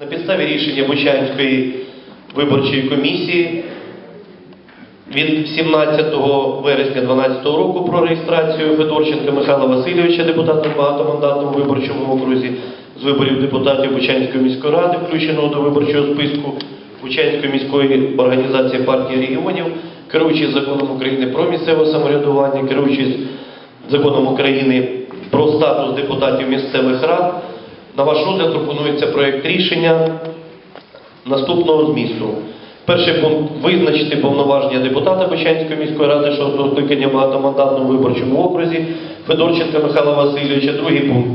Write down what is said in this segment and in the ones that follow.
На підставі рішення Бучанської виборчої комісії від 17 вересня 2012 року про реєстрацію Федорченка Михайла Васильовича, депутата в багатомандатному виборчому окрузі з виборів депутатів Бучанської міської ради, включеного до виборчого списку Бучанської міської організації партії регіонів, керуючись законом України про місцеве самоврядування, керуючись законом України про статус депутатів місцевих рад, на ваш розгляд пропонується проєкт рішення наступного змісту. Перший пункт визначити повноваження депутата Бучанської міської ради щодо скликання в багатомандатному виборчому окрузі Федорченка Михайла Васильовича. Другий пункт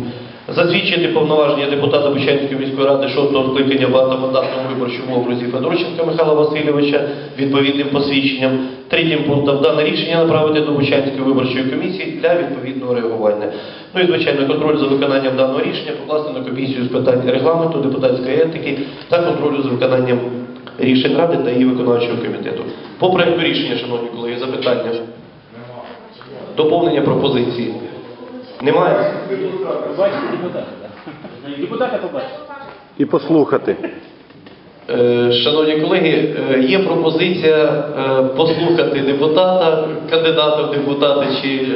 засвідчити повноваження депутата Бучанської міської ради шостого скликання в багатомандатному виборчому окрузі Федорченка Михайла Васильовича відповідним посвідченням. Третім пунктом дане рішення направити до Бучанської виборчої комісії для відповідного реагування. Ну і звичайно, контроль за виконанням даного рішення покласти на комісію з питань регламенту, депутатської етики та контролю за виконанням рішень Ради та її виконавчого комітету. По проекту рішення, шановні колеги, запитання. Доповнення пропозиції. Немає? Бачите депутата, так? Депутата побачите. І послухати. Е, Шановні колеги, е, є пропозиція е, послухати депутата, кандидата в депутати чи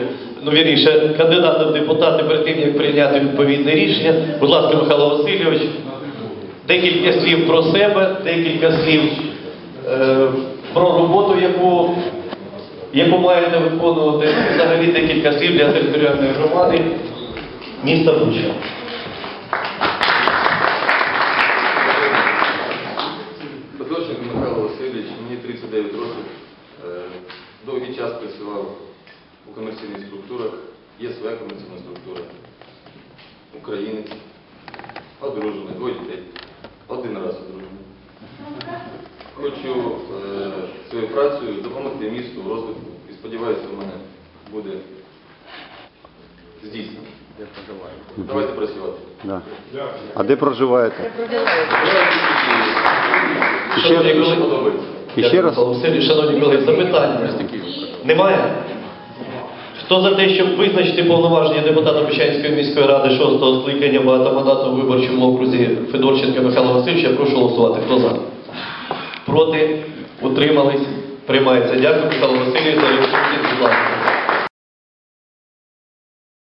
ну вірніше, кандидата в депутати перед тим, як прийняти відповідне рішення. Будь ласка, Михайло Васильович, декілька слів про себе, декілька слів про роботу, яку, яку маєте виконувати, взагалі декілька слів для територіальної громади міста Буча. Федорченко Михайло Васильович, мені 39 років. Е, Довгий час працював у комерційних структурах. Є своя комерційна структура. Українець. Одружений, двоє дітей. Один раз одружений. Хочу е, своєю працею допомогти місту в розвитку і сподіваюся, у мене буде здійснено. Давайте працювати. Да. А де проживаєте? І ще, Шановні Мені колеги, подобається. і ще раз? Шановні колеги, запитання. Немає? Хто за те, щоб визначити повноваження депутата Бучанської міської ради 6-го скликання в багатомандатному виборчому окрузі Федорченка Михайла Васильовича, прошу голосувати. Хто за? Проти? Утримались? Приймається. Дякую, Михайло Васильович, за. Будь ласка.